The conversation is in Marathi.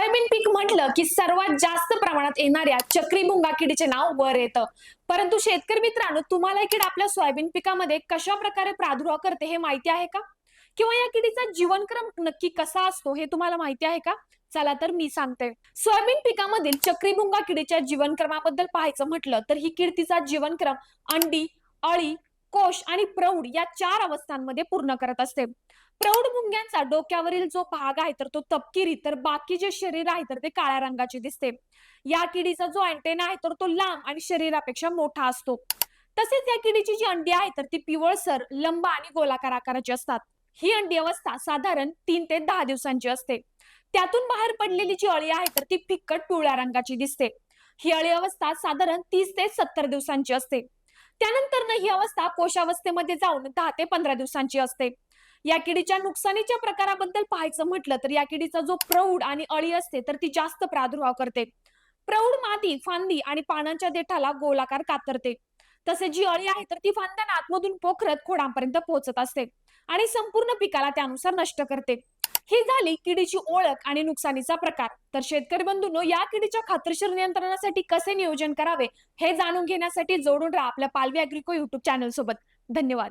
सोयाबीन पीक म्हटलं की सर्वात जास्त प्रमाणात येणाऱ्या चक्री मुंगा किडीचे नाव वर येतं. परंतु शेतकरी मित्रांनो तुम्हाला किड आपल्या सोयाबीन पिकामध्ये कशा प्रकारे प्रादुर्भाव करते हे माहिती आहे का? किंवा या किडीचा जीवनक्रम नक्की कसा असतो हे तुम्हाला माहिती आहे का? चला तर मी सांगते. सोयाबीन पिकामधील चक्रीमुंगा किडीच्या जीवनक्रमाबद्दल पाहायचं म्हटलं तर ही कीड तिचा जीवनक्रम अंडी अळी कोश आणि प्रौढ या चार अवस्थांमध्ये पूर्ण करत असते. प्रौढ मुंग्यांचा डोक्यावरील जो भाग आहे तर तो तपकिरी तर बाकी जे शरीर आहे तर ते काळ्या रंगाचे दिसते. या किडीचा जो अँटेना आहे तर तो लांब आणि शरीरापेक्षा मोठा असतो. तसेच या किडीची जी अंडी आहे तर ती पिवळसर लंब आणि गोलाकार आकाराची असतात. ही अंडी अवस्था साधारण तीन ते दहा दिवसांची असते. त्यातून बाहेर पडलेली जी अळी आहे तर ती फिक्कट पिवळ्या रंगाची दिसते. ही अळी अवस्था साधारण तीस ते सत्तर दिवसांची असते. त्यानंतर ही अवस्था कोशावस्थेमध्ये जाऊन दहा ते पंधरा दिवसांची असते. या किडीच्या नुकसानीच्या प्रकाराबद्दल पाहायचं म्हटलं तर या किडीचा जो प्रौढ आणि अळी असते तर ती जास्त प्रादुर्भाव करते. प्रौढ माती फांदी आणि पानांच्या देठाला गोलाकार कातरते. तसे जी अळी आहे तर ती फांद्यांना आतमधून पोखरत खोडांपर्यंत पोहोचत असते. आणि संपूर्ण पिकाला त्यानुसार नष्ट करते. ही झाली किडीची ओळख आणि नुकसानीचा प्रकार. तर शेतकरी बंधूंनो या किडीच्या खात्रीशीर नियंत्रणासाठी कसे नियोजन करावे हे जाणून घेण्यासाठी जोडून राहा आपल्या पालवी अॅग्रिको युट्यूब चॅनल सोबत. धन्यवाद.